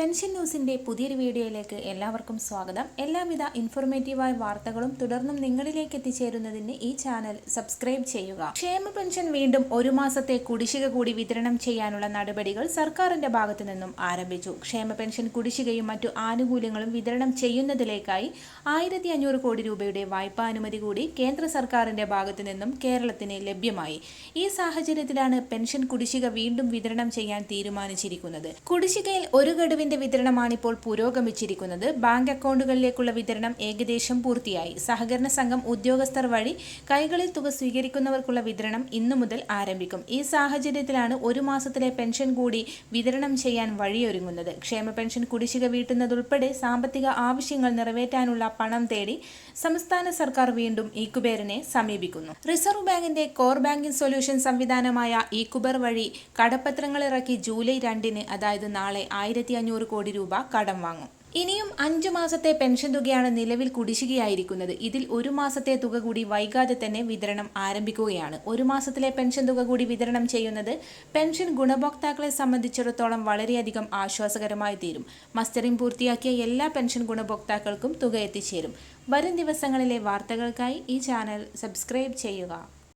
Pension ന്യൂസിന്റെ പുതിയൊരു വീഡിയോയിലേക്ക് എല്ലാവർക്കും സ്വാഗതം. എല്ലാവിധ ഇൻഫോർമേറ്റീവായ വാർത്തകളും തുടർന്നും നിങ്ങളിലേക്ക് എത്തിച്ചേരുന്നതിന് ഈ ചാനൽ സബ്സ്ക്രൈബ് ചെയ്യുക. ക്ഷേമ പെൻഷൻ വീണ്ടും ഒരു മാസത്തെ കുടിശ്ശിക കൂടി വിതരണം ചെയ്യാനുള്ള നടപടികൾ സർക്കാരിന്റെ ഭാഗത്തു നിന്നും ആരംഭിച്ചു. ക്ഷേമ പെൻഷൻ കുടിശ്ശികയും മറ്റു ആനുകൂല്യങ്ങളും വിതരണം ചെയ്യുന്നതിലേക്കായി ആയിരത്തി അഞ്ഞൂറ് കോടി രൂപയുടെ വായ്പാ അനുമതി കൂടി കേന്ദ്ര സർക്കാരിന്റെ ഭാഗത്തു നിന്നും കേരളത്തിന് ലഭ്യമായി. ഈ സാഹചര്യത്തിലാണ് പെൻഷൻ കുടിശ്ശിക വീണ്ടും വിതരണം ചെയ്യാൻ തീരുമാനിച്ചിരിക്കുന്നത്. കുടിശ്ശികയിൽ ഒരു ഗഡുവിന്റെ വിതരണമാണ് ഇപ്പോൾ പുരോഗമിച്ചിരിക്കുന്നത്. ബാങ്ക് അക്കൗണ്ടുകളിലേക്കുള്ള വിതരണം ഏകദേശം പൂർത്തിയായി. സഹകരണ സംഘം ഉദ്യോഗസ്ഥർ വഴി കൈകളിൽ തുക സ്വീകരിക്കുന്നവർക്കുള്ള വിതരണം ഇന്നു മുതൽ ആരംഭിക്കും. ഈ സാഹചര്യത്തിലാണ് ഒരു മാസത്തിലെ പെൻഷൻ കൂടി വിതരണം ചെയ്യാൻ വഴിയൊരുങ്ങുന്നത്. ക്ഷേമ പെൻഷൻ കുടിശ്ശിക വീട്ടുന്നതുൾപ്പെടെ സാമ്പത്തിക ആവശ്യങ്ങൾ നിറവേറ്റാനുള്ള പണം തേടി സംസ്ഥാന സർക്കാർ വീണ്ടും ഈക്കുബേറിനെ സമീപിക്കുന്നു. റിസർവ് ബാങ്കിന്റെ കോർ ബാങ്കിംഗ് സൊല്യൂഷൻ സംവിധാനമായ ഈക്കുബർ വഴി കടപ്പത്രങ്ങൾ ഇറക്കി ജൂലൈ രണ്ടിന് അതായത് നാളെ ആയിരത്തി അഞ്ഞൂറ് കോടി രൂപ കടം വാങ്ങും. ഇനിയും അഞ്ചു മാസത്തെ പെൻഷൻ തുകയാണ് നിലവിൽ കുടിശ്ശികയായിരിക്കുന്നത്. ഇതിൽ ഒരു മാസത്തെ തുക കൂടി വൈകാതെ തന്നെ വിതരണം ആരംഭിക്കുകയാണ്. ഒരു മാസത്തിലെ പെൻഷൻ തുക കൂടി വിതരണം ചെയ്യുന്നത് പെൻഷൻ ഗുണഭോക്താക്കളെ സംബന്ധിച്ചിടത്തോളം വളരെയധികം ആശ്വാസകരമായി തീരും. മസ്റ്ററിംഗ് പൂർത്തിയാക്കിയ എല്ലാ പെൻഷൻ ഗുണഭോക്താക്കൾക്കും തുക എത്തിച്ചേരും. വരും ദിവസങ്ങളിലെ വാർത്തകൾക്കായി ഈ ചാനൽ സബ്സ്ക്രൈബ് ചെയ്യുക.